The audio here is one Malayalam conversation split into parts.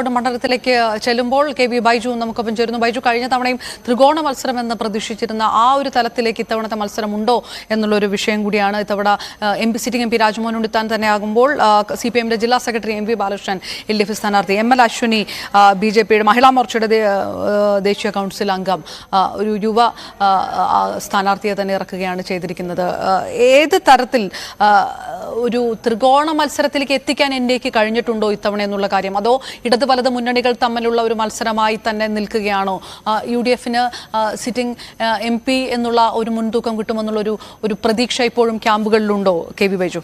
മണ്ഡലത്തിലേക്ക് ചെല്ലുമ്പോൾ കെ വി ബൈജു നമുക്കൊപ്പം ചേരുന്നു. ബൈജു കഴിഞ്ഞ തവണയും ത്രികോണ മത്സരം എന്ന് പ്രതീക്ഷിച്ചിരുന്ന ആ ഒരു തലത്തിലേക്ക് ഇത്തവണത്തെ മത്സരം ഉണ്ടോ എന്നുള്ള ഒരു വിഷയം കൂടിയാണ് ഇത്തവണ M P sitting M P Rajmohan Unnithan തന്നെ ആകുമ്പോൾ സി പി എമ്മിന്റെ ജില്ലാ secretary M V Balakrishnan L D F സ്ഥാനാർത്ഥി M L Ashwini B J പിയുടെ മഹിളാ മോർച്ചയുടെ ദേശീയ കൗൺസിൽ അംഗം ഒരു യുവ സ്ഥാനാർത്ഥിയെ തന്നെ ഇറക്കുകയാണ് ചെയ്തിരിക്കുന്നത്. ഏത് തരത്തിൽ ഒരു ത്രികോണ മത്സരത്തിലേക്ക് എത്തിക്കാൻ ഇന്ത്യയ്ക്ക് കഴിഞ്ഞിട്ടുണ്ടോ ഇത്തവണ എന്നുള്ള കാര്യം? അതോ ഇടത് വലത് മുന്നണികൾ തമ്മിലുള്ള ഒരു മത്സരമായി തന്നെ നിൽക്കുകയാണോ? യു ഡി എഫിന് സിറ്റിംഗ് എം പി എന്നുള്ള ഒരു മുൻതൂക്കം കിട്ടുമെന്നുള്ളൊരു ഒരു പ്രതീക്ഷ ഇപ്പോഴും ക്യാമ്പുകളിലുണ്ടോ? K V Baiju.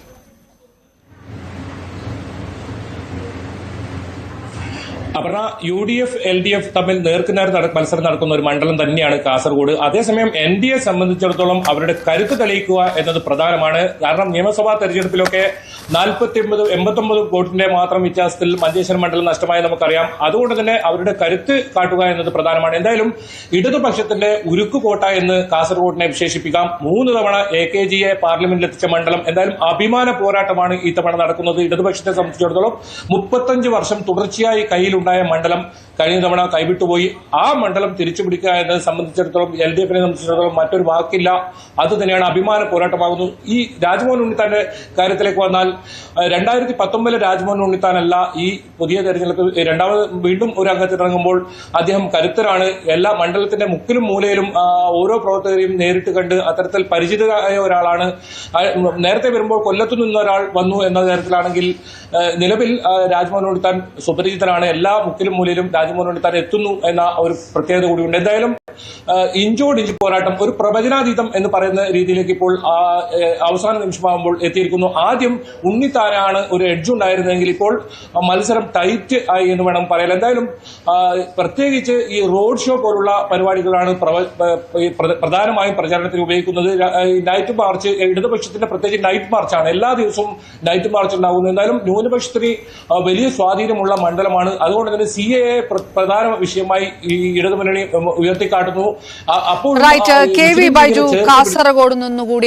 Aparna U D F L D F തമ്മിൽ നേർക്കുനേർ മത്സരം നടക്കുന്ന ഒരു മണ്ഡലം തന്നെയാണ് കാസർഗോഡ്. അതേസമയം എൻ ഡി എ സംബന്ധിച്ചിടത്തോളം അവരുടെ കരുത്ത് തെളിയിക്കുക എന്നത് പ്രധാനമാണ്. കാരണം നിയമസഭാ തെരഞ്ഞെടുപ്പിലൊക്കെ നാൽപ്പത്തി ഒമ്പത് എൺപത്തൊമ്പത് വോട്ടിന്റെ മാത്രം വ്യത്യാസത്തിൽ മഞ്ചേശ്വരം മണ്ഡലം നഷ്ടമായി നമുക്കറിയാം. അതുകൊണ്ട് തന്നെ അവരുടെ കരുത്ത് കാട്ടുക എന്നത് പ്രധാനമാണ്. എന്തായാലും ഇടതുപക്ഷത്തിന്റെ ഉരുക്കുകോട്ട എന്ന് കാസർഗോഡിനെ വിശേഷിപ്പിക്കാം. മൂന്ന് തവണ എ കെ ജിയെ പാർലമെന്റിൽ എത്തിച്ച മണ്ഡലം. എന്തായാലും അഭിമാന പോരാട്ടമാണ് ഈ തവണ നടക്കുന്നത് ഇടതുപക്ഷത്തെ സംബന്ധിച്ചിടത്തോളം. മുപ്പത്തഞ്ച് വർഷം തുടർച്ചയായി കയ്യിലുണ്ടായ മണ്ഡലം കഴിഞ്ഞ തവണ കൈവിട്ടുപോയി. ആ മണ്ഡലം തിരിച്ചു പിടിക്കുക എന്നത് സംബന്ധിച്ചിടത്തോളം എൽ ഡി എഫിനെ സംബന്ധിച്ചിടത്തോളം മറ്റൊരു വാക്കില്ല. അത് തന്നെയാണ് അഭിമാന പോരാട്ടമാകുന്നു. ഈ രാജ്മോഹൻ ഉണ്ണിത്താന്റെ കാര്യത്തിലേക്ക് വന്നാൽ രണ്ടായിരത്തി പത്തൊമ്പതിലെ രാജ്മോഹൻ ഉണ്ണിത്താനല്ല ഈ പുതിയ തെരഞ്ഞെടുപ്പ് രണ്ടാമത് വീണ്ടും ഒരു അംഗത്തിനിറങ്ങുമ്പോൾ അദ്ദേഹം കരുത്തരാണ്. എല്ലാ മണ്ഡലത്തിന്റെ മുക്കിലും മൂലയിലും ഓരോ പ്രവർത്തകരെയും നേരിട്ട് കണ്ട് അത്തരത്തിൽ പരിചിതരായ ഒരാളാണ്. നേരത്തെ വരുമ്പോൾ കൊല്ലത്തു നിന്ന് ഒരാൾ വന്നു എന്ന തരത്തിലാണെങ്കിൽ നിലവിൽ രാജ്മോഹൻ ഉണ്ണിത്താൻ സുപരിചിതനാണ് എല്ലാ മുക്കിലും മൂലയിലും രാജ്മോഹൻ ഉണ്ണിത്താൻ എത്തുന്നു എന്ന ഒരു പ്രത്യേകത കൂടിയുണ്ട്. എന്തായാലും ആ, ഇഞ്ചോട് പോരാട്ടം ഒരു പ്രവചനാതീതം എന്ന് പറയുന്ന രീതിയിലേക്ക് ഇപ്പോൾ അവസാന നിമിഷമാകുമ്പോൾ എത്തിയിരിക്കുന്നു. ആദ്യം ഉണ്ണിത്താനാണ് ഒരു എഡ്ജ് ഉണ്ടായിരുന്നെങ്കിൽ ഇപ്പോൾ മത്സരം ടൈറ്റ് ആയി എന്ന് വേണം പറയാൻ. എന്തായാലും പ്രത്യേകിച്ച് ഈ റോഡ് ഷോ പോലുള്ള പരിപാടികളാണ് പ്രധാനമായും പ്രചാരണത്തിന് ഉപയോഗിക്കുന്നത്. നൈറ്റ് മാർച്ച് ഇടതുപക്ഷത്തിന്റെ പ്രത്യേകിച്ച് നൈറ്റ് മാർച്ചാണ് എല്ലാ ദിവസവും നൈറ്റ് മാർച്ച് ഉണ്ടാകുന്നു. എന്തായാലും ന്യൂനപക്ഷത്തിന് വലിയ സ്വാധീനമുള്ള മണ്ഡലമാണ്. അതുകൊണ്ട് തന്നെ സി എ പ്രധാന വിഷയമായി ഈ ഇടതുമുന്നണി ഉം, ആ- അപ്പോൾ റൈറ്റ് ആ, കെ വി ബൈജു കാസർഗോഡ് നിന്നുകൂടി